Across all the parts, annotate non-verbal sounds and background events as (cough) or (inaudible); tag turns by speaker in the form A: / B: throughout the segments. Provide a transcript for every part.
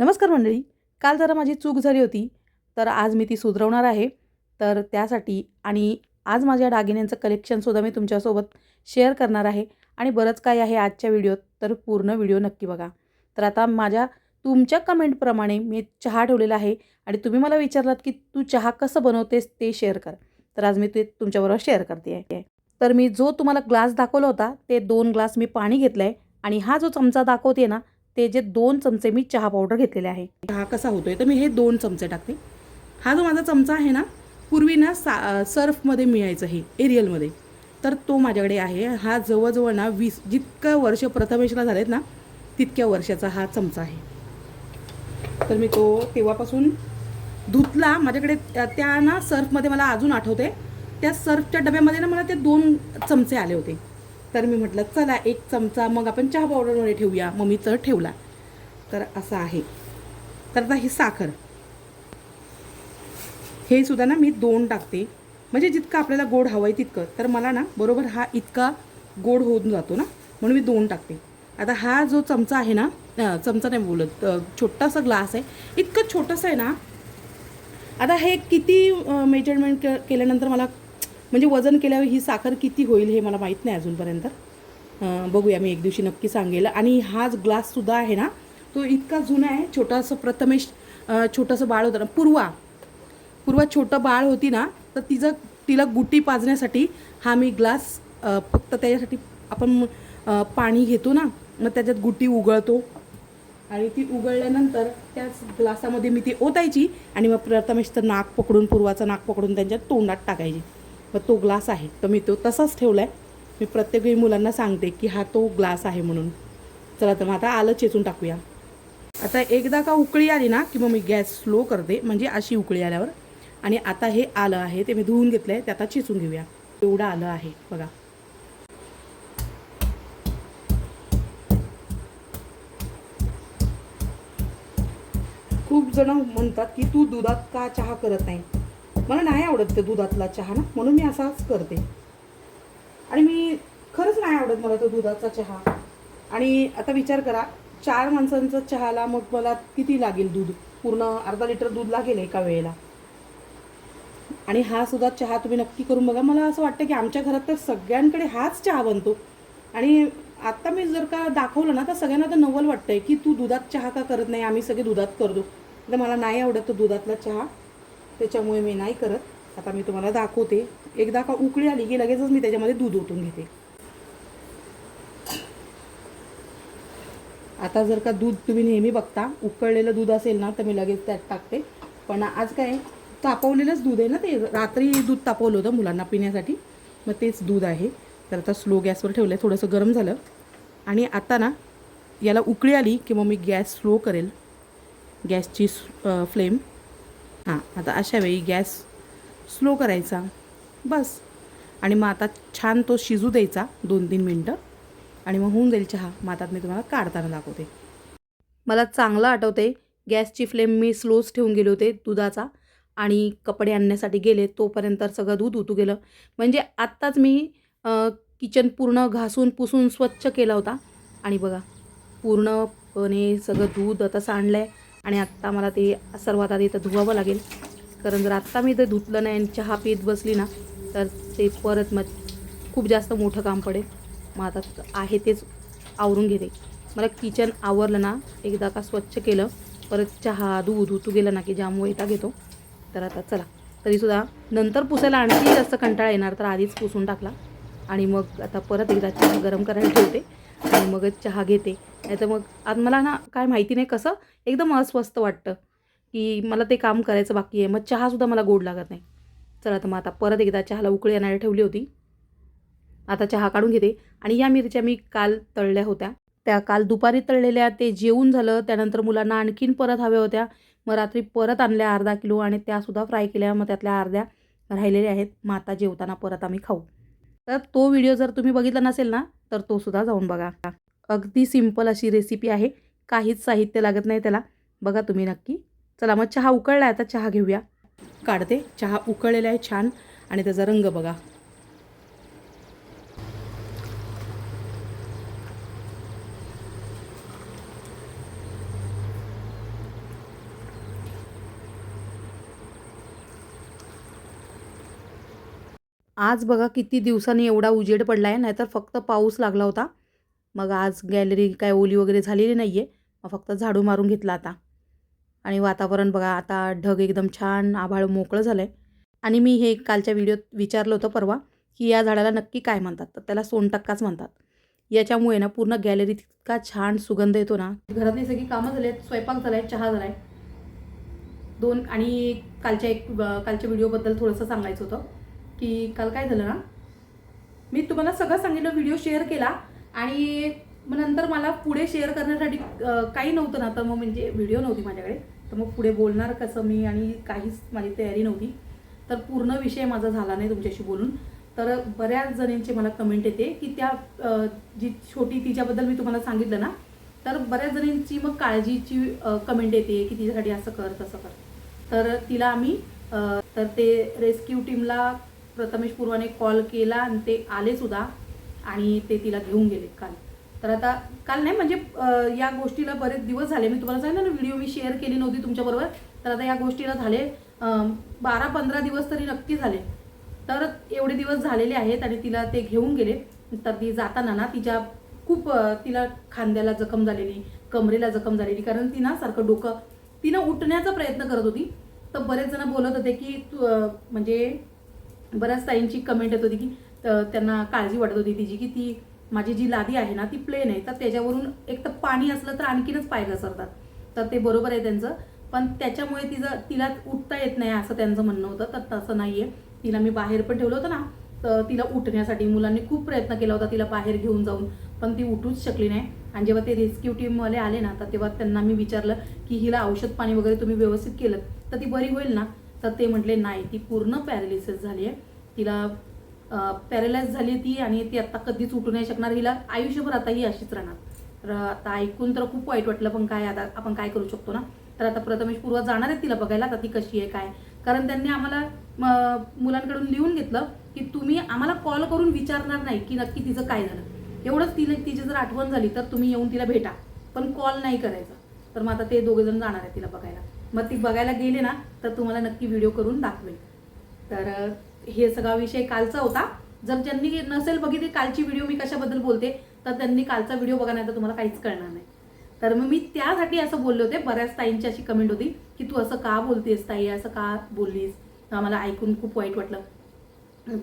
A: नमस्कार मंडळी काल जरा माझी चूक झाली होती तर आज मी ती सुधरवणार आहे. तर त्यासाठी आणि आज माझ्या दागिन्यांचं कलेक्शनसुद्धा मी तुमच्यासोबत शेअर करणार आहे. आणि बरंच काय आहे आजच्या व्हिडिओत तर पूर्ण व्हिडिओ नक्की बघा. तर आता माझ्या तुमच्या कमेंटप्रमाणे मी चहा ठेवलेला आहे. आणि तुम्ही मला विचारलात की तू चहा कसं बनवतेस ते शेअर कर. तर आज मी ते तुमच्याबरोबर शेअर करते आहे. तर मी जो तुम्हाला ग्लास दाखवला होता ते दोन ग्लास मी पाणी घेतलं आहे आणि हा जो चमचा दाखवते ना ते जे दोन चमचे मी चहा पावडर घेतलेले आहे. चहा कसा होतोय? तर मी हे दोन चमचे टाकते. हा जो माझा चमचा आहे ना पूर्वी ना सा सर्फमध्ये मिळायचं हे एरियलमध्ये. तर तो माझ्याकडे आहे. हा जवळजवळ ना वीस जितकं वर्ष प्रथमेशला झालेत ना तितक्या वर्षाचा हा चमचा आहे. तर मी तो तेव्हापासून धुतला. माझ्याकडे त्या त्या ना सर्फमध्ये मला अजून आठवते त्या सर्फच्या डब्यामध्ये ना मला ते दोन चमचे आले होते. तर मी म्हटलं चला एक चमचा मग आपण चहा पावडरमध्ये ठेवूया. मग मी तर ठेवला. तर असं आहे. तर आता ही साखर. हे सुद्धा ना मी दोन टाकते. म्हणजे जितकं आपल्याला गोड हवं आहे तितकं. तर मला ना बरोबर हा इतका गोड होऊन जातो ना म्हणून मी दोन टाकते. आता हा जो चमचा आहे ना चमचा नाही बोलत छोटासा ग्लास आहे. इतकं छोटंसं आहे ना. आता हे किती मेजरमेंट के केल्यानंतर मला म्हणजे वजन केल्यावर ही साखर किती होईल हे मला माहीत नाही अजूनपर्यंत. बघूया मी एक दिवशी नक्की सांगेल. आणि हाच ग्लाससुद्धा आहे ना तो इतका जुना आहे छोटासा प्रथमेश छोटंसं बाळ होतं ना पूर्वा. पूर्वा छोटं बाळ होती ना तर तिचं तिला गुटी पाजण्यासाठी हा मी ग्लास फक्त त्याच्यासाठी आपण पाणी घेतो ना मग त्याच्यात गुटी उगळतो. आणि ती उगळल्यानंतर त्याच ग्लासामध्ये मी ती ओतायची आणि मग प्रथमेशचं नाक पकडून पूर्वाचं नाक पकडून त्यांच्या तोंडात टाकायची. मग तो ग्लास आहे. तर मी तो तसाच ठेवला आहे मी प्रत्येक वेळी मुलांना सांगते की हा तो ग्लास आहे म्हणून. चला तर मग आता आलं चेचून टाकूया. आता एकदा का उकळी आली ना की मग मी गॅस स्लो करते म्हणजे अशी उकळी आल्यावर. आणि आता हे आलं आहे ते मी धुवून घेतलं आहे ते आता चिचून घेऊया. एवढं आलं आहे बघा. खूप जण म्हणतात की तू दुधात का चहा करत नाही? मला नाही आवडत ते दुधातला चहा ना म्हणून मी असाच करते. आणि मी खरंच नाही आवडत मला तो दुधाचा चहा. आणि आता विचार करा चार माणसांचा चहाला मग मला किती लागेल दूध? पूर्ण अर्धा लिटर दूध लागेल एका वेळेला. आणि हा सुद्धा चहा तुम्ही नक्की करून बघा. मला असं वाटतं की आमच्या घरात तर सगळ्यांकडे हाच चहा बनतो. आणि आत्ता मी जर का दाखवलं ना तर सगळ्यांना तर नवल वाटतंय की तू दुधात चहा का करत नाही? आम्ही सगळे दुधात करतो. तर मला नाही आवडत तो दुधातला चहा. त्याच्यामुळे मी नाही करत. आता मी तुम्हाला दाखवते. एकदा का उकळी आली की लगेचच मी त्याच्यामध्ये दूध ओतून घेते. आता जर का दूध तुम्ही नेहमी बघता उकळलेलं दूध असेल ना तर मी लगेच त्यात टाकते. पण आज काय तापवलेलंच दूध आहे ना ते. रात्री दूध तापवलं होतं मुलांना पिण्यासाठी. मग तेच दूध आहे. तर आता स्लो गॅसवर ठेवलं आहे थोडंसं गरम झालं. आणि आता ना याला उकळी आली की मग मी गॅस स्लो करेल. गॅसची फ्लेम. हां आता अशा वेळी गॅस स्लो करायचा. बस. आणि मग आता छान तो शिजू द्यायचा दोन तीन मिनटं. आणि मग होऊन जाईल चहा. मग आता मी तुम्हाला काढताना दाखवते. मला चांगलं आठवते गॅसची फ्लेम मी स्लोच ठेवून गेले होते दुधाचा. आणि कपडे आणण्यासाठी गेले तोपर्यंत सगळं दूध उतू गेलं. म्हणजे आत्ताच मी किचन पूर्ण घासून पुसून स्वच्छ केला होता. आणि बघा पूर्णपणे सगळं दूध आता सांडलं आहे आणि आत्ता मला ते सर्वात आधी इथं धुवावं लागेल. कारण जर आत्ता मी ते धुतलं नाही आणि चहा पीत बसली ना तर ते परत मग खूप जास्त मोठं काम पडेल. मग आता आहे तेच आवरून घेते. मला किचन आवरलं ना एकदा का स्वच्छ केलं परत चहा दूध उतू गेलं ना की ज्यामुळे इथं घेतो. तर आता चला. तरीसुद्धा नंतर पुसायला आणखी जास्त कंटाळा येणार तर आधीच पुसून टाकला. आणि मग आता परत एकदा चहा गरम करायला ठेवते. आणि मगच चहा घेते. नाही तर मग आज मला ना काय माहिती नाही कसं एकदम अस्वस्थ वाटतं की मला ते काम करायचं बाकी आहे. मग चहासुद्धा मला गोड लागत नाही. चला तर मग आता परत एकदा चहाला उकळी आणायला ठेवली होती. आता चहा काढून घेते. आणि या मिरच्या मी काल तळल्या होत्या. त्या काल दुपारी तळलेल्या ते जेवून झालं. त्यानंतर मुलांना आणखीन परत हव्या होत्या. मग रात्री परत आणल्या अर्धा किलो आणि त्यासुद्धा फ्राय केल्या. मग त्यातल्या अर्ध्या राहिलेल्या आहेत. मग आता जेवताना परत आम्ही खाऊ. तर तो व्हिडिओ जर तुम्ही बघितला नसेल ना तर तो सुद्धा जाऊन बघा. अगदी सिंपल अशी रेसिपी आहे. काहीच साहित्य लागत नाही त्याला. बघा तुम्ही नक्की. चला मग चहा उकळला आहे आता चहा घेऊया. काढते. चहा उकळलेला आहे छान. आणि त्याचा रंग बघा. आज बघा किती दिवसांनी एवढा उजेड पडला आहे नाहीतर फक्त पाऊस लागला होता. मग आज गॅलरी काय ओली वगैरे झालेली नाही आहे मग फक्त झाडू मारून घेतला आता. आणि वातावरण बघा आता ढग एकदम छान आभाळ मोकळं झालं आहे आणि मी हे कालच्या व्हिडिओत विचारलं होतं परवा की या झाडाला नक्की काय म्हणतात? तर त्याला सोनटक्काच म्हणतात. याच्यामुळे ना पूर्ण गॅलरीत इतका छान सुगंध येतो ना. घरातली सगळी कामं झाली आहेत स्वयंपाक झाला आहे चहा झाला आहे दोन आणि कालच्या एक कालच्या व्हिडिओबद्दल थोडंसं सांगायचं होतं की काल काय झालं ना मी तुम्हाला सगळं सांगितलं व्हिडिओ शेअर केला आणि मग नंतर मला पुढे शेअर करण्यासाठी काही नव्हतं ना. तर मग म्हणजे व्हिडिओ नव्हती माझ्याकडे. तर मग पुढे बोलणार कसं मी आणि काहीच माझी तयारी नव्हती. तर पूर्ण विषय माझा झाला नाही तुमच्याशी बोलून. तर बऱ्याच जणींचे मला कमेंट येते की त्या जी छोटी तिच्याबद्दल मी तुम्हाला सांगितलं ना तर बऱ्याच जणींची मग काळजीची कमेंट येते की तिच्यासाठी असं कर तसं कर. तर तिला आम्ही तर ते रेस्क्यू टीमला प्रथमेश पूर्वाने कॉल केला आणि ते आले सुद्धा. आणि ते तिला घेऊन गेले काल. तर आता काल नाही म्हणजे या गोष्टीला बरेच दिवस झाले. मी तुम्हाला सांगितलं ना व्हिडिओ मी शेअर केली नव्हती तुमच्याबरोबर तर आता या गोष्टीला झाले बारा पंधरा दिवस तरी नक्की झाले. तर एवढे दिवस झालेले आहेत आणि तिला ते घेऊन गेले. तर ती जाताना ना तिच्या खूप तिला खांद्याला जखम झालेली कमरेला जखम झालेली. कारण ती ना सारखं डोकं तिनं उठण्याचा प्रयत्न करत होती. तर बरेच जण बोलत होते की तू म्हणजे बऱ्याच ताईंची कमेंट येत होती की तर त्यांना काळजी वाटत होती तिची की ती माझी जी लादी आहे ना ती प्लेन आहे. तर त्याच्यावरून एक तर पाणी असलं तर आणखीनच पाय घसरतात. तर ते बरोबर आहे त्यांचं. पण त्याच्यामुळे तिचं तिला उठता येत नाही असं त्यांचं म्हणणं होतं. तर तसं नाही आहे तिला मी बाहेर पण ठेवलं होतं ना तर तिला उठण्यासाठी मुलांनी खूप प्रयत्न केला होता तिला बाहेर घेऊन जाऊन. पण ती उठूच शकली नाही. आणि जेव्हा ते रेस्क्यू टीमवाले आले ना तर तेव्हा त्यांना मी विचारलं की हिला औषध पाणी वगैरे तुम्ही व्यवस्थित केलं तर ती बरी होईल ना? तर ते म्हटले नाही ती पूर्ण पॅरालिसिस झाली आहे तिला पॅरलाइज झाली ती आणि ती आता कधीच उठू नाही शकणार. हिला आयुष्यभर आता ही अशीच राहणार. तर आता ऐकून तर खूप वाईट वाटलं पण काय आता आपण काय करू शकतो ना? तर आता प्रथमेश पूर्व जाणार आहे तिला बघायला आता ती कशी आहे काय? कारण त्यांनी आम्हाला मुलांकडून लिहून घेतलं की तुम्ही आम्हाला कॉल करून विचारणार नाही की नक्की तिचं काय झालं. एवढंच तिला तिची जर आठवण झाली तर तुम्ही येऊन तिला भेटा. पण कॉल नाही करायचा. तर मग आता ते दोघे जण जाणार आहे तिला बघायला. मग ती बघायला गेले ना तर तुम्हाला नक्की व्हिडिओ करून दाखवेल. तर हे सगळा विषय कालचा होता. जर ज्यांनी नसेल बघितली कालची व्हिडिओ मी कशाबद्दल बोलते तर त्यांनी कालचा व्हिडिओ बघा नाही तर तुम्हाला काहीच कळणार नाही. तर मग मी त्यासाठी असं बोलले होते. बऱ्याच ताईंची अशी कमेंट होती की तू असं का बोलतेस ताई? असं का बोललीस? मला आम्हाला ऐकून खूप वाईट वाटलं.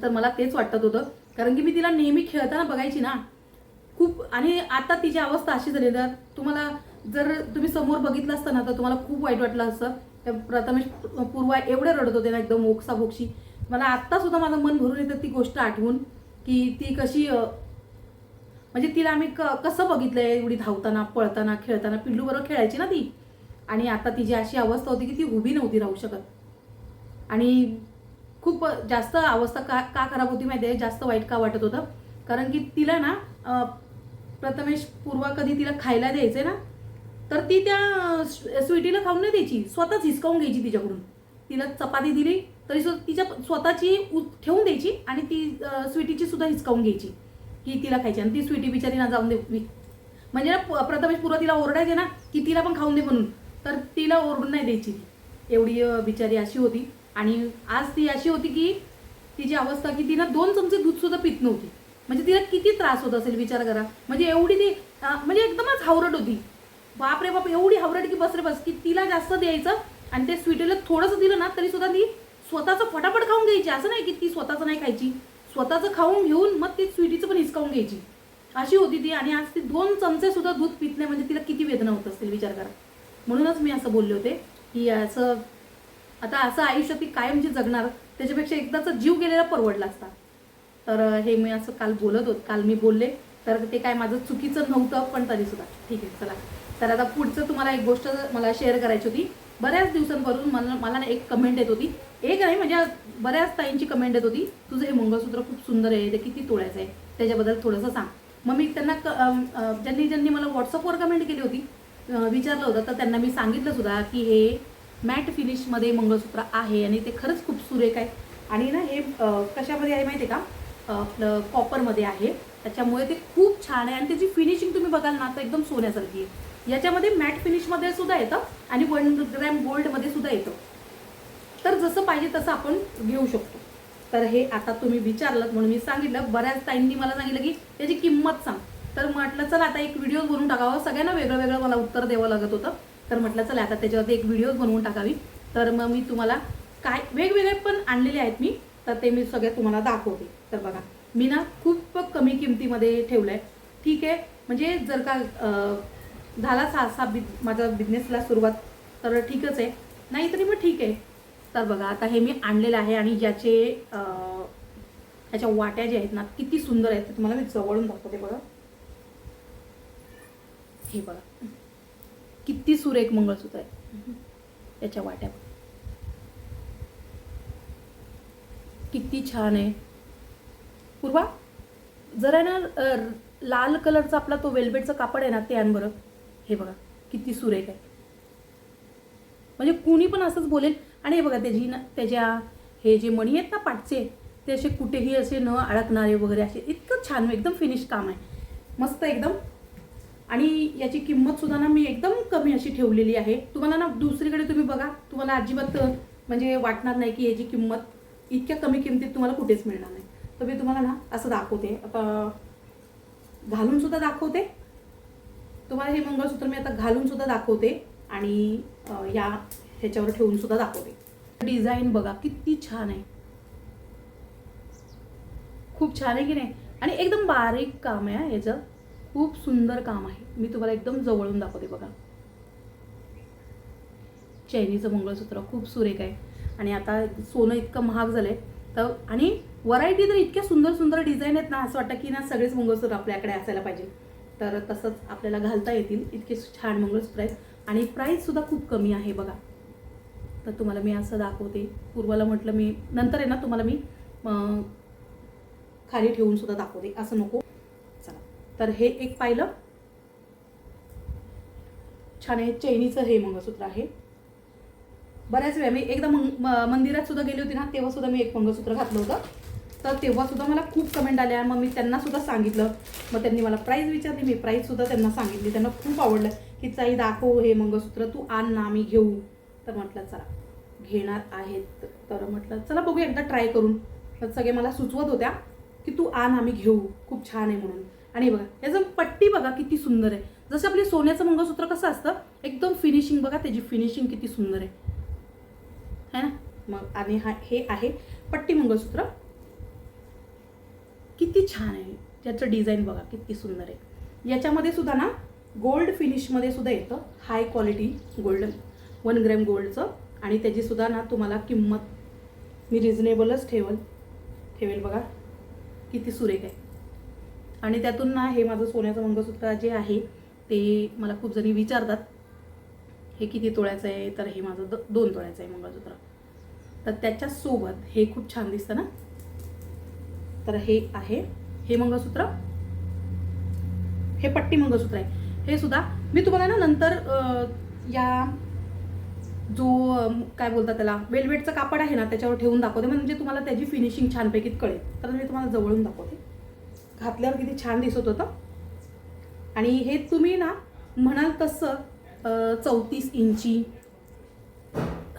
A: तर मला तेच वाटत होतं. कारण की मी तिला नेहमी खेळताना बघायची ना. खूप आणि आता तिची अवस्था अशी झाली तर तुम्हाला जर तुम्ही समोर बघितलं असतं ना तर तुम्हाला खूप वाईट वाटलं असतं. तर प्रथमेश पूर्वा एवढे रडत होते ना एकदम ओक्सा बोक्षी मला आत्तासुद्धा माझं मन भरून येतं ती गोष्ट आठवून की ती कशी म्हणजे तिला आम्ही क कसं बघितलं आहे एवढी धावताना पळताना खेळताना पिल्लू बरोबर खेळायची ना ती. आणि आता तिची अशी अवस्था होती की ती उभी नव्हती राहू शकत. आणि खूप जास्त अवस्था का का खराब होती माहिती आहे जास्त वाईट का वाटत होतं? कारण की तिला ना प्रथमेश पूर्वा कधी तिला खायला द्यायचे ना तर ती त्या स्वीटीला खाऊन नाही द्यायची. स्वतःच हिसकावून घ्यायची तिच्याकडून. तिला चपाती दिली तरी तिच्या स्वतःची उ- ठेवून द्यायची आणि ती स्वीटीची सुद्धा हिसकावून घ्यायची की तिला खायची आणि ती स्वीटी बिचारी ना जाऊन दे म्हणजे ना प्रथमेश पूर्व तिला ओरडायचे ना की तिला पण खाऊन दे म्हणून. तर तिला ओरडून नाही द्यायची. एवढी बिचारी अशी होती. आणि आज ती अशी होती की तिची अवस्था की तिनं दोन चमचे दूध सुद्धा पित नव्हती. म्हणजे तिला किती त्रास होत असेल विचार करा. म्हणजे एवढी ती म्हणजे एकदमच हावरट होती. बाप रे बाप एवढी हावरट की बस रे बस की तिला जास्त द्यायचं आणि ते स्वीटीला थोडंसं दिलं ना तरी सुद्धा ती स्वतःचं फटाफट खाऊन घ्यायची. असं नाही की ती स्वतःचं नाही खायची. स्वतःचं खाऊन घेऊन मग ती स्वीटीचं पण हिसकावून घ्यायची. अशी होती ती आणि आज ती दोन चमचे सुद्धा दूध पित नाही म्हणजे तिला किती वेदना होत असतील विचार करा. म्हणूनच मी असं बोलले होते की असं आता असं आयुष्य ती जे जगणार त्याच्यापेक्षा एकदाचा जीव गेलेला परवडला असता. तर हे मी असं काल बोलत होत काल मी बोलले. तर ते काय माझं चुकीचं नव्हतं पण तरी सुद्धा. ठीक आहे चला. तर आता पुढचं तुम्हाला एक गोष्ट मला शेअर करायची होती. बऱ्याच दिवसांपासून मला मला ना एक कमेंट येत होती. एक नाही म्हणजे बऱ्याच ताईंची कमेंट येत होती तुझं हे मंगळसूत्र खूप सुंदर आहे ते किती तोळ्याचं आहे त्याच्याबद्दल थोडंसं सांग. मग मी त्यांना क- ज्यांनी ज्यांनी मला व्हॉट्सअपवर कमेंट केली होती विचारलं होतं तर त्यांना मी सांगितलं सुद्धा की हे मॅट फिनिशमध्ये मंगळसूत्र आहे आणि ते खरंच खूप सुरेख आहे. आणि ना हे कशामध्ये आहे माहिती आहे का आपलं कॉपरमध्ये आहे. त्याच्यामुळे ते खूप छान आहे आणि त्याची फिनिशिंग तुम्ही बघाल ना तर एकदम सोन्यासारखी आहे. याच्यामध्ये मॅट फिनिशमध्ये सुद्धा येतं आणि वन ग्रॅम गोल्डमध्ये सुद्धा येतं. तर जसं पाहिजे तसं आपण घेऊ शकतो. तर हे आता तुम्ही विचारलं म्हणून मी सांगितलं. बऱ्याच ताईंनी मला सांगितलं की त्याची किंमत सांग. तर म्हटलं चला आता एक व्हिडिओ बनवून टाकावं. सगळ्यांना वेगळं वेगळं मला उत्तर द्यावं लागत होतं. तर म्हटलं चला आता त्याच्यावरती एक व्हिडिओ बनवून टाकावी. तर मग मी तुम्हाला काय वेगवेगळे पण आणलेले आहेत मी. तर ते मी सगळे तुम्हाला दाखवते. तर बघा मी ना खूप कमी किमतीमध्ये ठेवलं आहे ठीक आहे? म्हणजे जर का झाला सहा असा बि माझा बिझनेसला सुरुवात तर ठीकच आहे. नाही तरी मग ठीक आहे. तर बघा आता हे मी आणलेलं आहे आणि ज्याचे ह्याच्या याच्या वाट्या ज्या आहेत ना किती सुंदर आहेत तुम्हाला मी जवळून दाखवते बघा. हे बघा. किती सुरेख मंगळसूत्र आहे. त्याच्या वाट्या किती छान आहे. पूर्वा जरा ना लाल कलरचा आपला तो वेलबेटचा कापड आहे ना ते आण बरं. हे बघा किती सुरेख आहे. म्हणजे कुणी पण असंच बोलेल आणि हे बघा त्याची ना त्याच्या हे जे मणी आहेत ना पाटचे ते असे कुठेही असे न अडकणारे वगैरे असे इतकं छान एकदम फिनिश काम आहे. मस्त एकदम. आणि याची किंमत सुद्धा ना मी एकदम कमी अशी ठेवलेली आहे. तुम्हाला ना दुसरीकडे तुम्ही बघा तुम्हाला अजिबात म्हणजे वाटणार नाही की याची किंमत इतक्या कमी किमतीत तुम्हाला कुठेच मिळणार नाही. तर मी तुम्हाला ना असं दाखवते. आता घालून सुद्धा दाखवते. तुम्हाला हे मंगळसूत्र मी आता घालून सुद्धा दाखवते. आणि या ह्याच्यावर ठेवून सुद्धा दाखवते. डिझाईन बघा किती छान आहे. खूप छान आहे की नाही? आणि एकदम बारीक काम आहे याचं खूप सुंदर काम आहे. मी तुम्हाला एकदम जवळून दाखवते बघा. चैनीचं मंगळसूत्र खूप सुरेख आहे. आणि आता सोनं इतकं महाग झालंय. तर आणि व्हरायटी तर इतक्या सुंदर सुंदर डिझाईन आहेत ना असं वाटतं की ना सगळेच मंगळसूत्र आपल्याकडे असायला पाहिजे. तर तसंच आपल्याला घालता येतील. इतके छान मंगळसूत्र आहेत. आणि प्राईस सुद्धा खूप कमी आहे बघा. तर तुम्हाला मी असं दाखवते. पूर्वाला म्हटलं मी नंतर आहे ना तुम्हाला मी खाली ठेवून सुद्धा दाखवते. असं नको. चला. तर हे एक पाहिलं. छान आहे. चैनीचं हे मंगळसूत्र आहे. बऱ्याच वेळा मी एकदा मंग मंदिरात सुद्धा गेली होती ना तेव्हा सुद्धा मी एक मंगळसूत्र घातलं होतं. तर तेव्हा सुद्धा मला खूप कमेंट आल्या. मग मी त्यांना सुद्धा सांगितलं. मग त्यांनी मला प्राईज विचारली. मी प्राईज सुद्धा त्यांना सांगितली. त्यांना खूप आवडलं की चाई दाखव हे मंगळसूत्र. तू आण ना आम्ही घेऊ. तर म्हटलं चला घेणार आहेत. तर म्हटलं चला बघू एकदा ट्राय करून. तर सगळे मला सुचवत होत्या की तू आण आम्ही घेऊ. खूप छान आहे म्हणून. आणि बघा याचं पट्टी बघा किती सुंदर आहे. जसं आपली सोन्याचं मंगळसूत्र कसं असतं एकदम फिनिशिंग बघा त्याची फिनिशिंग किती सुंदर आहे. है ना? मग आणि हा हे आहे पट्टी मंगळसूत्र. किती छान आहे. त्याचं डिझाईन बघा किती सुंदर आहे. याच्यामध्ये सुद्धा ना गोल्ड फिनिशमध्ये सुद्धा येतं high quality golden one gram गोल्डचं आणि त्याची सुद्धा ना तुम्हाला किंमत मी रिझनेबलच ठेवल ठेवेल बघा. किती सुरेख आहे. आणि त्यातून ना हे माझं सोन्याचं मंगळसूत्र जे आहे ते मला खूप जणी विचारतात हे किती तोळ्याचं आहे? तर हे माझं द दोन तोळ्याचं आहे मंगळसूत्र. तर त्याच्यासोबत हे खूप छान दिसतं ना? तर हे आहे हे मंगळसूत्र. हे पट्टी मंगळसूत्र आहे. हे सुद्धा मी तुम्हाला ना नंतर या जो काय बोलतात त्याला वेलवेटचं कापड आहे ना त्याच्यावर ठेवून दाखवते. म्हणजे तुम्हाला त्याची फिनिशिंग छानपैकी कळेल. तर मी तुम्हाला जवळून दाखवते. घातल्यावर किती छान दिसत होतं. आणि हे तुम्ही ना म्हणाल तसं चौतीस इंची.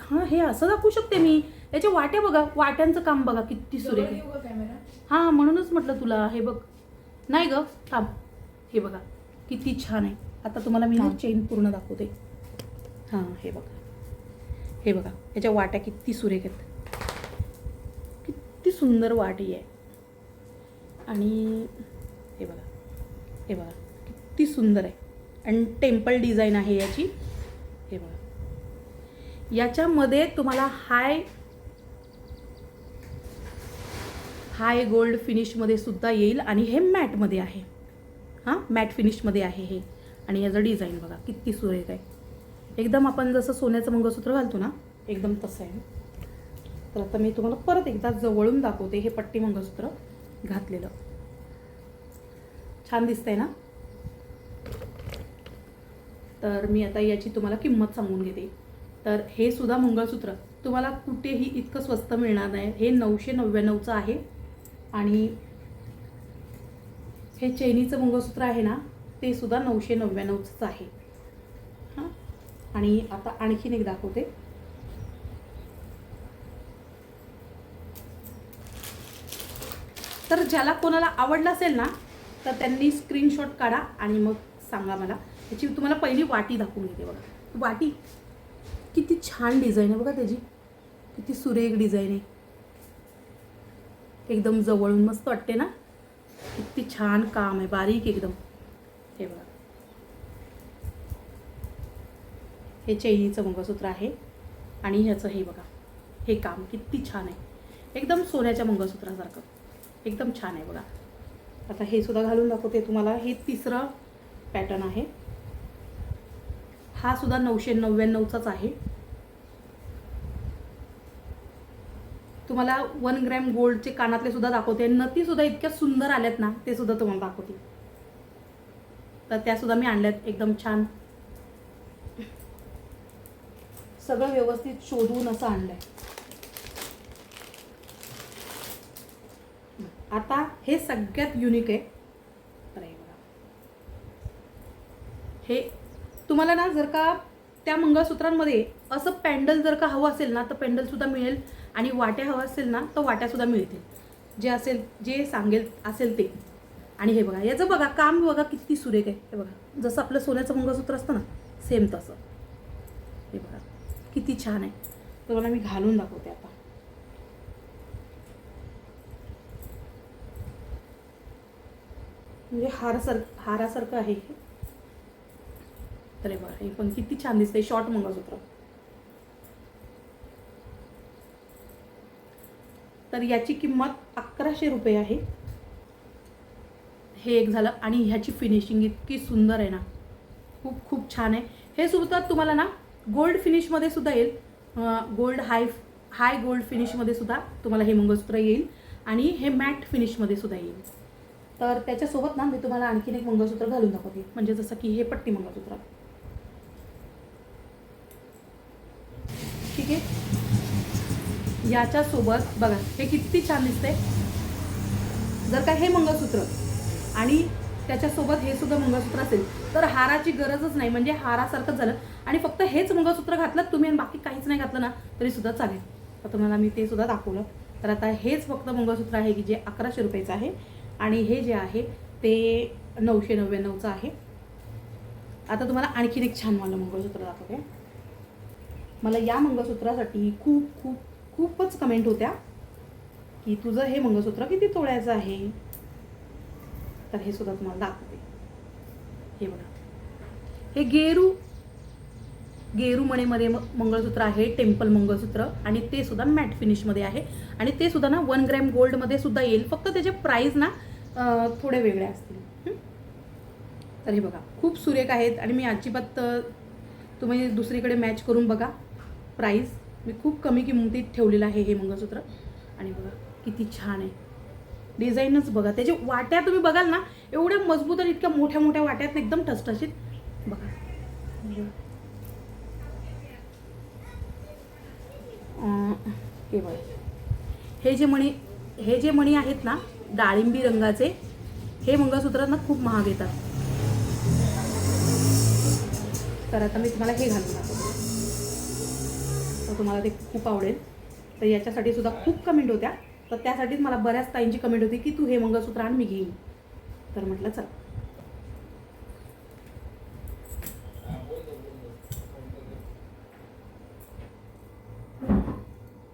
A: हां हे असं दाखवू शकते मी. याच्या वाट्या बघा वाट्यांचं काम बघा किती सुरेख हां म्हणूनच म्हटलं तुला हे बघ. नाही ग थांब. हे बघा किती छान आहे. आता तुम्हाला मी
B: हां.
A: चेन पूर्ण दाखवते. हां हे बघा. हे बघा याच्या वाट्या किती सुरेख आहेत. किती सुंदर वाटी आहे. आणि हे बघा हे बघा किती सुंदर आहे. आणि टेम्पल डिझाईन आहे याची. हे बघा याच्यामध्ये तुम्हाला हाय हाय गोल्ड फिनिशमध्ये सुद्धा येईल आणि हे मॅटमध्ये आहे. हां मॅट फिनिशमध्ये आहे हे. आणि याचं डिझाईन बघा किती सुरेख आहे. एकदम आपण जसं सोन्याचं मंगळसूत्र घालतो ना एकदम तसं आहे. तर आता मी तुम्हाला परत एकदा जवळून दाखवते हे पट्टी मंगळसूत्र घातलेलं. छान दिसतंय ना? तर मी आता याची तुम्हाला किंमत सांगून घेते. तर हे सुद्धा मंगळसूत्र तुम्हाला कुठेही इतकं स्वस्त मिळणार नाही. हे नऊशे नव्याण्णवचं आहे. आणि हे चैनीचं मंगळसूत्र आहे ना ते सुद्धा नऊशे नव्याण्णवचंच आहे. आणि आता आणखीन एक दाखवते. तर ज्याला कोणाला आवडलं असेल ना तर त्यांनी स्क्रीनशॉट काढा आणि मग सांगा मला. त्याची तुम्हाला पहिली वाटी दाखवून घेते बघा. वाटी किती छान डिझाईन आहे बघा त्याची. किती सुरेख डिझाईन आहे. एकदम जवळून मस्त वाटते ना. किती छान काम आहे बारीक एकदम. हे बघा. हे चैनीचं मंगळसूत्र आहे आणि ह्याचं हे बघा हे काम किती छान आहे. एकदम सोन्याच्या मंगळसूत्रासारखं. एकदम छान आहे बघा. आता हे सुद्धा घालून दाखवते तुम्हाला. हे तिसरं पॅटर्न आहे. हा सुद्धा नऊशे नव्याण्णवचाच आहे. तुम्हाला वन ग्रॅम गोल्डचे कानातले सुद्धा दाखवते. नती सुद्धा इतक्या सुंदर आल्यात ना ते सुद्धा तुम्हाला दाखवते. तर त्या सुद्धा मी आणल्यात. एकदम छान. सगळं व्यवस्थित शोधून असं आणलंय. आता हे सगळ्यात युनिक आहे. हे बघा हे तुम्हाला ना जर का त्या मंगळसूत्रांमध्ये असं पॅन्डल जर का हवं असेल ना तर पॅन्डलसुद्धा मिळेल आणि वाट्या हवं असेल ना तर वाट्या सुद्धा मिळतील. जे असेल जे सांगेल असेल ते. आणि हे बघा याचं बघा काम बघा किती सुरेख आहे. हे बघा जसं आपलं सोन्याचं मंगळसूत्र असतं ना सेम तसं. हे बघा. किती छान आहे. तुम्हाला मी घालून दाखवते आता. म्हणजे हारासार हारासारखं आहे हे. तर हे पण किती छान दिसतंय शॉर्ट मंगळसूत्र. तर याची किंमत अकराशे रुपये आहे. हे एक झालं आणि ह्याची फिनिशिंग इतकी सुंदर आहे ना. खूप खूप छान आहे. हे सुद्धा तुम्हाला ना गोल्ड फिनिशमध्ये सुद्धा येईल. गोल्ड हाय हाय गोल्ड फिनिशमध्ये सुद्धा तुम्हाला हे मंगळसूत्र येईल. आणि हे मॅट फिनिशमध्ये सुद्धा येईल. तर त्याच्यासोबत ना मी तुम्हाला आणखीन एक मंगळसूत्र घालून दाखवते. म्हणजे जसं की हे पट्टी मंगळसूत्र. ठीक आहे? याच्यासोबत बघा हे किती छान दिसते जर का हे मंगळसूत्र आणि त्याच्यासोबत हे सुद्धा मंगळसूत्र असेल तर हाराची गरजच नाही. म्हणजे हारासारखंच झालं. आणि फक्त हेच मंगळसूत्र घातलं तुम्ही आणि बाकी काहीच नाही घातलं ना तरी सुद्धा चालेल. तर तुम्हाला मी ते सुद्धा दाखवलं. तर आता हेच फक्त मंगळसूत्र आहे की जे अकराशे रुपयाचं आहे. आणि हे जे आहे ते नऊशे नव्याण्णवचं आहे. आता तुम्हाला आणखीन एक छान मला मंगळसूत्र दाखवते. मला या मंगळसूत्रासाठी खूप खूप खूपच कमेंट होत्या की तुझं हे मंगळसूत्र किती तोळ्याचं आहे. तर हे सुद्धा तुम्हाला दाखव हे बघा. हे गेरू गेरू मणीमध्ये म- मंगळसूत्र आहे टेम्पल मंगळसूत्र आणि ते सुद्धा मॅट फिनिशमध्ये आहे. आणि ते सुद्धा ना वन ग्रॅम गोल्डमध्ये सुद्धा येईल. फक्त त्याचे प्राईज ना थोडे वेगळे असतील. तर हे बघा. खूप सुरेख आहेत आणि मी अजिबात तुम्ही दुसरीकडे मॅच करून बघा. प्राईज मी खूप कमी किंमतीत ठेवलेलं आहे हे मंगळसूत्र. आणि बघा किती छान आहे. डिझाईनच बघा. त्याच्या वाट्या तुम्ही बघाल ना एवढ्या मजबूत आणि इतक्या मोठ्या मोठ्या वाट्यात एकदम ठसठशीत बघा. हे बघा. हे जे मणी हे जे मणी आहेत ना डाळिंबी रंगाचे हे मंगळसूत्र ना खूप महाग येतात. तर आता मी तुम्हाला हे घालून दाखवते. तर तुम्हाला ते खूप आवडेल. तर याच्यासाठी सुद्धा खूप कमेंट होत्या. तर त्यासाठीच मला बऱ्याच ताईंची कमेंट होती की तू हे मंगळसूत्र आण मी घेईन. तर म्हटलं चल.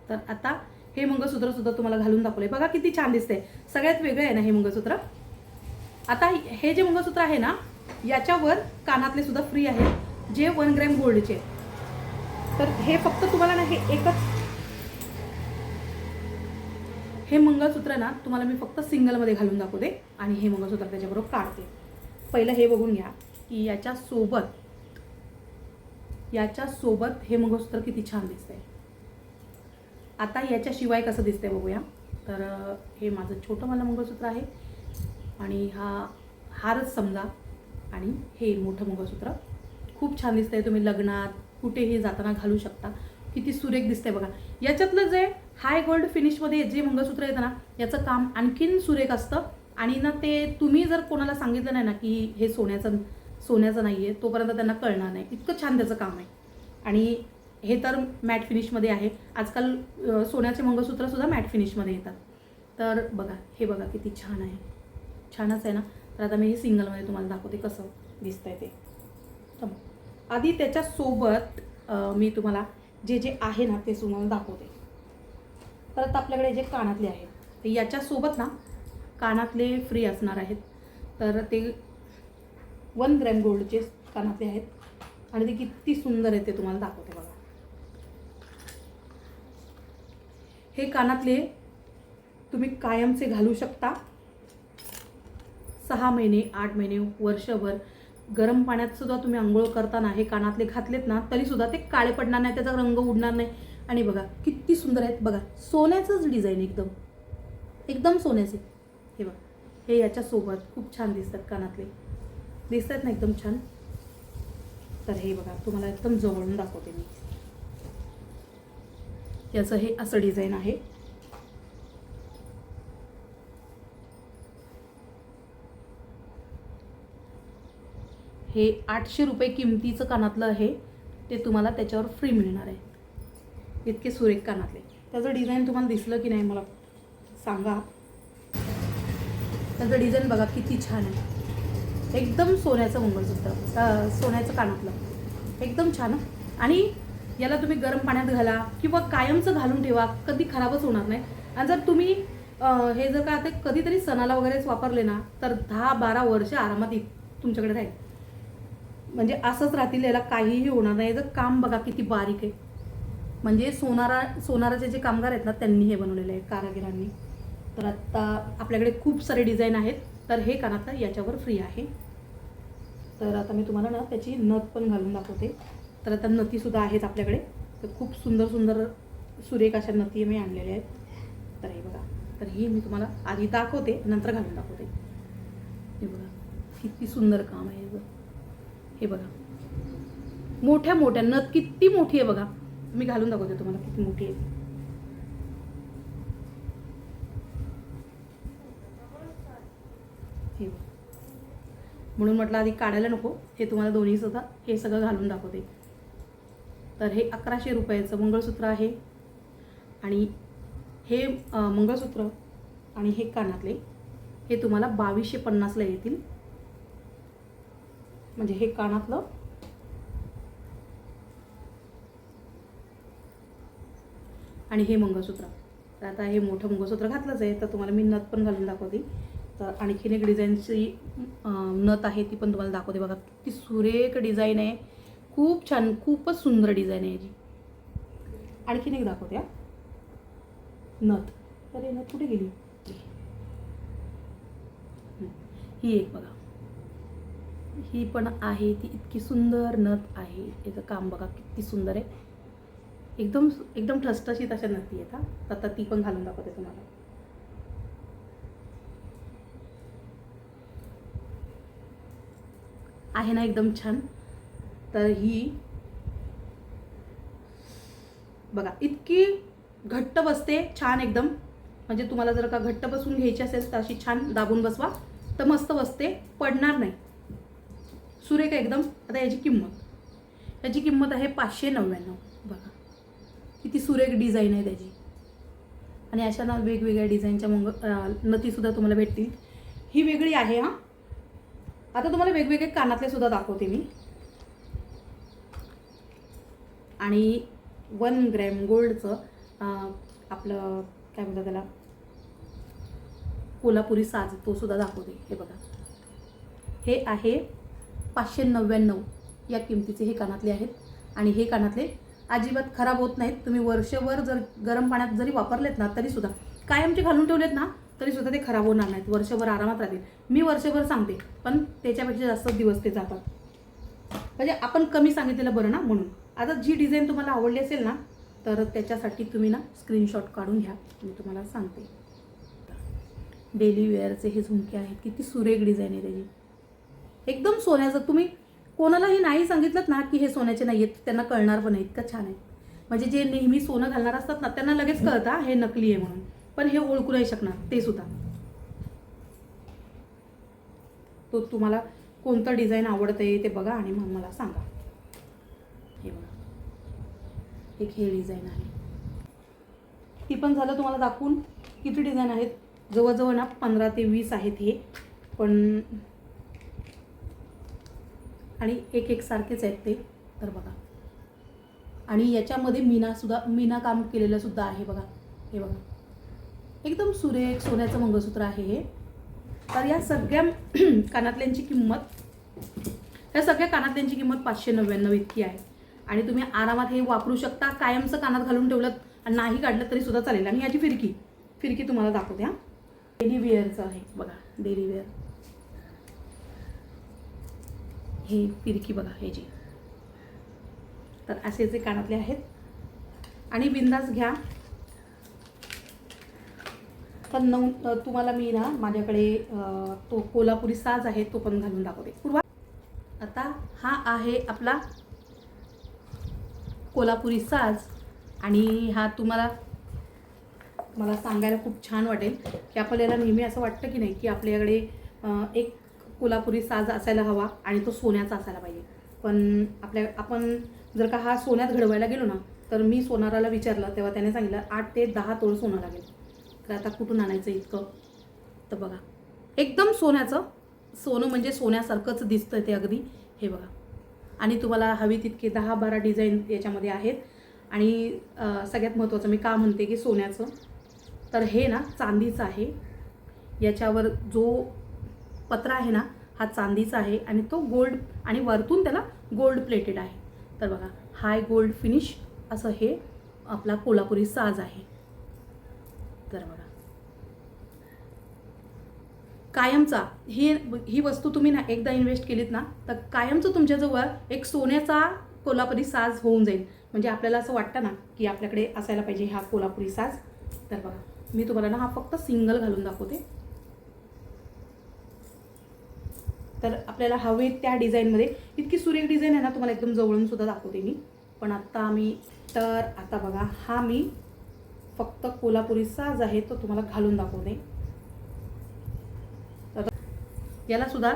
A: तर आता हे मंगळसूत्र सुद्धा तुम्हाला घालून दाखवलंय. बघा किती छान दिसते सगळ्यात वेगळं आहे ना हे मंगळसूत्र. आता हे जे मंगळसूत्र आहे ना याच्यावर कानातले सुद्धा फ्री आहे जे वन ग्रॅम गोल्डचे तर हे फक्त तुम्हाला ना हे एकच हे मंगळसूत्र ना तुम्हाला मी फक्त सिंगलमध्ये घालून दाखवते आणि हे मंगळसूत्र त्याच्याबरोबर काढते. पहिलं हे बघून घ्या की याच्या सोबत याच्या सोबत हे मंगळसूत्र किती छान दिसतंय. आता याच्याशिवाय कसं दिसतंय बघूया. तर हे माझं छोटं मला मंगळसूत्र आहे आणि हा हारच समजा आणि हे मोठं मंगळसूत्र. खूप छान दिसतंय तुम्ही लग्नात कुठेही जाताना घालू शकता. किती सुरेख दिसते बघा. याच्यातलं जे हाय गोल्ड फिनिशमध्ये जे मंगळसूत्र येतं ना याचं काम आणखीन सुरेख असतं. आणि ना ते तुम्ही जर कोणाला सांगितलं नाही ना की हे सोन्याचं सोन्याचं नाही आहे तोपर्यंत त्यांना कळणार नाही. इतकं छान त्याचं काम आहे. आणि हे तर मॅट फिनिशमध्ये आहे. आजकाल सोन्याचे मंगळसूत्रसुद्धा मॅट फिनिशमध्ये येतात. तर बघा हे बघा किती छान आहे. छानच आहे ना? तर आता मी हे सिंगलमध्ये तुम्हाला दाखवते कसं दिसतंय ते. आधी त्याच्यासोबत मी तुम्हाला जे जे आहे ना ते तुम्हाला दाखवते. परत आपल्याकडे जे कानातले आहेत तर याच्यासोबत ना कानातले फ्री असणार आहेत. तर ते वन ग्रॅम गोल्डचे कानातले आहेत. आणि ते किती सुंदर आहेत ते तुम्हाला दाखवते बघा. हे कानातले तुम्ही कायमचे घालू शकता. सहा महिने आठ महिने वर्षभर गरम पाण्यात सुद्धा तुम्ही आंघोळ करताना हे कानातले घातलेत ना तरी सुद्धा ते काळे पडणार नाही त्याचा रंग उडणार नाही. आणि बघा किती सुंदर आहेत. बघा सोन्याचंच डिझाईन एकदम. एकदम सोन्याचे. हे बघा हे याच्यासोबत खूप छान दिसतात कानातले. दिसतात ना एकदम छान? तर हे बघा तुम्हाला एकदम जवळून दाखवते मी. याचं हे असं डिझाईन आहे. हे आठशे रुपये किमतीचं कानातलं आहे ते तुम्हाला त्याच्यावर फ्री मिळणार आहे. इतके सुरेख कानातले. त्याचं डिझाईन तुम्हाला दिसलं की नाही मला सांगा. त्याचं डिझाईन बघा किती छान आहे. एकदम सोन्याचं मंगळसूत्र सोन्याचं कानातलं. एकदम छान आणि याला तुम्ही गरम पाण्यात घाला किंवा कायमचं घालून ठेवा कधी खराबच होणार नाही. आणि जर तुम्ही हे जर का ते कधीतरी सणाला वगैरेच वापरले ना तर दहा बारा वर्ष आरामात तुमच्याकडे राहील. म्हणजे असंच राहतील याला काहीही होणार नाही. याचं काम बघा किती बारीक आहे. म्हणजे सोनारा सोनाराचे जे कामगार आहेत ना त्यांनी हे बनवलेलं आहे कारागिरांनी. तर आत्ता आपल्याकडे खूप सारे डिझाईन आहेत. तर हे कानातलं याच्यावर फ्री आहे. तर आता मी तुम्हाला ना त्याची नथ पण घालून दाखवते. तर आता नथीसुद्धा आहेत आपल्याकडे. तर खूप सुंदर सुंदर सुरेख अशा नथी मी आणलेल्या आहेत. तर हे बघा. तर ही मी तुम्हाला आधी दाखवते नंतर घालून दाखवते. हे बघा किती सुंदर काम आहे बघा. हे बघा. मोठ्या मोठ्या नथ किती मोठी आहे बघा. मी घालून दाखवते तुम्हाला किती मोठी आहे. हे म्हणून म्हटलं आधी काढायला नको. हे तुम्हाला दोन्ही सुद्धा हे सगळं घालून दाखवते. तर हे अकराशे रुपयाचं मंगळसूत्र आहे. आणि हे मंगळसूत्र आणि हे कानातले हे तुम्हाला बावीसशे पन्नासला येतील. म्हणजे हे कानातलं. आणि हे मंगळसूत्र. तर आता हे मोठं मंगळसूत्र घातलंच आहे तर तुम्हाला मी नथ पण घालून दाखवते. तर आणखीन एक डिझाईनची नथ आहे ती पण तुम्हाला दाखवते बघा. किती सुरेख डिझाईन आहे. खूप छान खूपच सुंदर डिझाईन आहे याची आणखीन एक दाखवते हा. नथ. अरे नथ कुठे गेली? ही एक बघा. ही पण आहे ती इतकी सुंदर नथ आहे. याचं काम बघा किती सुंदर आहे. एकदम एकदम ठसठशीत अशा नथी आहेत हा. आता ती पण घालून दाखवते तुम्हाला. आहे ना एकदम छान. तर ही बघा इतकी घट्ट बसते छान एकदम. म्हणजे तुम्हाला जर का घट्ट बसून घ्यायची असेल तर अशी छान दाबून बसवा. तर मस्त बसते पडणार नाही. सुरेख एकदम आता याची किंमत. याची किंमत आहे पाचशे नव्याण्णव. बघा. किती सुरेख डिझाईन आहे त्याची. आणि अशा ना वेगवेगळ्या डिझाईनच्या मंग नतीसुद्धा नथीसुद्धा तुम्हाला भेटतील. ही वेगळी आहे हां. आता तुम्हाला वेगवेगळे कानातले सुद्धा दाखवते मी. आणि वन ग्रॅम गोल्डचं आपलं काय म्हणतात त्याला? कोल्हापुरी साज तो सुद्धा दाखवते. हे बघा. हे आहे पाचशे नव्याण्णव या किमतीचे हे कानातले आहेत. आणि हे कानातले अजिबात खराब होत नाहीत. तुम्ही वर्षभर जर गरम पाण्यात जरी वापरलेत ना तरीसुद्धा कायमचे घालून ठेवलेत ना तरीसुद्धा ते खराब होणार नाहीत. वर्षभर आरामात राहतील. मी वर्षभर सांगते पण त्याच्यापेक्षा जास्त दिवस ते जातात. म्हणजे आपण कमी सांगितलेलं बरं ना म्हणून. आता जी डिझाईन तुम्हाला आवडली असेल ना तर त्याच्यासाठी तुम्ही ना स्क्रीनशॉट काढून घ्या. मी तुम्हाला सांगते. डेली वेअरचे हे झुमके आहेत. किती सुरेख डिझाईन आहे त्याची. एकदम सोन्याचं तुम्ही कोणालाही नाही सांगितलं ना की हे सोन्याचे नाही आहेत त्यांना कळणार पण इतकं छान आहे. म्हणजे जे नेहमी सोनं घालणार असतात ना त्यांना लगेच कळतं हा, नकली आहे म्हणून. पण हे ओळखू नाही शकणार ते सुद्धा. तो तुम्हाला कोणतं डिझाईन आवडतं ते बघा आणि मग मला सांगा. हे बघा. एक हे डिझाईन आहे. ती पण झालं तुम्हाला दाखवून. किती डिझाईन आहेत? जवळजवळ ना पंधरा ते वीस आहेत हे. पण आणि एक एक सारखेच आहेत ते. तर बघा. आणि याच्यामध्ये मीनासुद्धा मीना काम केलेलंसुद्धा आहे बघा. हे बघा. एकदम सुरेख सोन्याचं मंगळसूत्र आहे हे. तर या सगळ्या (clears throat) कानातल्यांची किंमत या सगळ्या कानातल्यांची किंमत पाचशे नव्याण्णव इतकी आहे. आणि तुम्ही आरामात हे वापरू शकता. कायमचं कानात घालून ठेवलं आणि नाही काढलं तरी सुद्धा चालेल. आणि याची फिरकी फिरकी तुम्हाला दाखवते हां. डेली वेअरचं आहे बघा. डेली वेअर ही फिरकी बघा हे जी. तर असे जे कानातले आहेत. आणि बिंदास घ्या. पण नऊ तुम्हाला मी ना माझ्याकडे तो कोल्हापुरी साज आहे तो पण घालून दाखवते. पूर्वा आता हा आहे आपला कोल्हापुरी साज. आणि हा तुम्हाला मला सांगायला खूप छान वाटेल की आपल्याला नेहमी असं वाटतं की नाही की आपल्याकडे एक कोल्हापुरी साज असायला हवा आणि तो सोन्याचा असायला पाहिजे. पण आपल्या आपण जर का हा सोन्यात घडवायला गेलो ना तर मी सोनाराला विचारलं तेव्हा त्याने सांगितलं आठ ते दहा तोळ सोनं लागेल. तर आता कुठून आणायचं इतकं? तर बघा एकदम सोन्याचं सोनं म्हणजे सोन्यासारखंच दिसतं ते अगदी. हे बघा. आणि तुम्हाला हवी तितके दहा बारा डिझाईन याच्यामध्ये आहेत. आणि सगळ्यात महत्त्वाचं मी का म्हणते की सोन्याचं? तर हे ना चांदीचं आहे. याच्यावर जो पत्रा आहे ना हा चांदीचा आहे आणि तो गोल्ड आणि वरतून त्याला गोल्ड प्लेटेड आहे. तर बघा हाय गोल्ड फिनिश असं हे आपला कोल्हापुरी साज आहे. तर बघा. कायमचा ही ही वस्तू तुम्ही ना एकदा इन्व्हेस्ट केलीत ना तर कायमचं तुमच्याजवळ एक सोन्याचा कोल्हापुरी साज होऊन जाईल. म्हणजे आपल्याला असं वाटतं ना की आपल्याकडे असायला पाहिजे हा कोल्हापुरी साज. तर बघा मी तुम्हाला ना हा फक्त सिंगल घालून दाखवते. तर आपल्याला हवे त्या डिझाईनमध्ये. इतकी सुरेख डिझाईन आहे ना तुम्हाला एकदम जवळून सुद्धा दाखवते मी. पण आता आम्ही तर आता बघा हा मी फक्त कोल्हापुरी साज आहे तो तुम्हाला घालून दाखवते. तर याला सुद्धा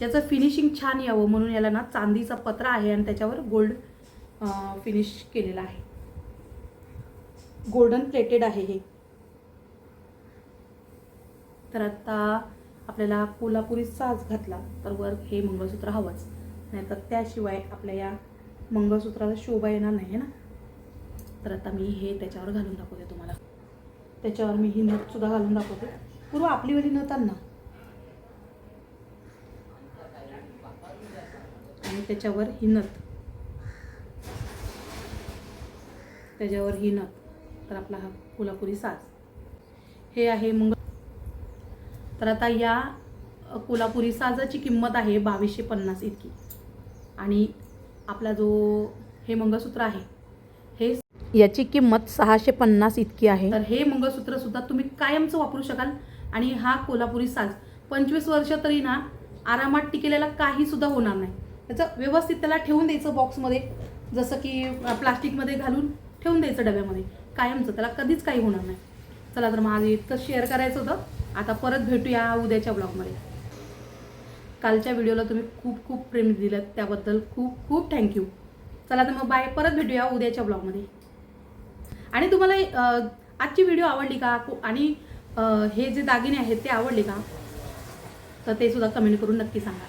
A: याचं फिनिशिंग छान यावं म्हणून याला ना चांदीचा पत्रा आहे आणि त्याच्यावर गोल्ड फिनिश केलेला आहे. गोल्डन प्लेटेड आहे हे. तर आता आपल्याला कोल्हापुरी साज घातला तर वर हे मंगळसूत्र हवंच. नाहीतर त्याशिवाय आपल्या या मंगळसूत्राला शोभा येणार नाही ना? तर आता मी हे त्याच्यावर घालून दाखवते तुम्हाला. त्याच्यावर मी ही नथसुद्धा घालून दाखवते. पूर्व आपली वेळी नथ आण ना. आणि त्याच्यावर ही नथ. त्याच्यावर ही नथ. तर आपला हा कोल्हापुरी साज. हे आहे मंगळ तर आता या कोल्हापुरी साजाची किंमत आहे बावीसशे पन्नास इतकी. आणि आपला जो हे मंगळसूत्र आहे हे याची किंमत सहाशे पन्नास इतकी आहे. तर हे मंगळसूत्र सुद्धा तुम्ही कायमचं वापरू शकाल. आणि हा कोल्हापुरी साज पंचवीस वर्ष तरी ना आरामात टिकेलेला काही सुद्धा होणार नाही. त्याचं व्यवस्थित त्याला ठेवून द्यायचं बॉक्समध्ये जसं की प्लास्टिकमध्ये घालून ठेवून द्यायचं डब्यामध्ये. कायमचं त्याला कधीच काही होणार नाही. चला तर माझं इतकं शेअर करायचं होतं. आता परत भेटूया उद्याच्या ब्लॉगमध्ये. कालच्या व्हिडिओला तुम्ही खूप खूप प्रेम दिलं त्याबद्दल खूप खूप थँक्यू चला तर मग बाय परत भेटूया उद्याच्या ब्लॉगमध्ये. आणि तुम्हाला आजची व्हिडिओ आवडली का? आणि हे जे दागिने आहेत ते आवडले का? तर ते सुद्धा कमेंट करून नक्की सांगा.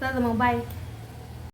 A: चला तर मग बाय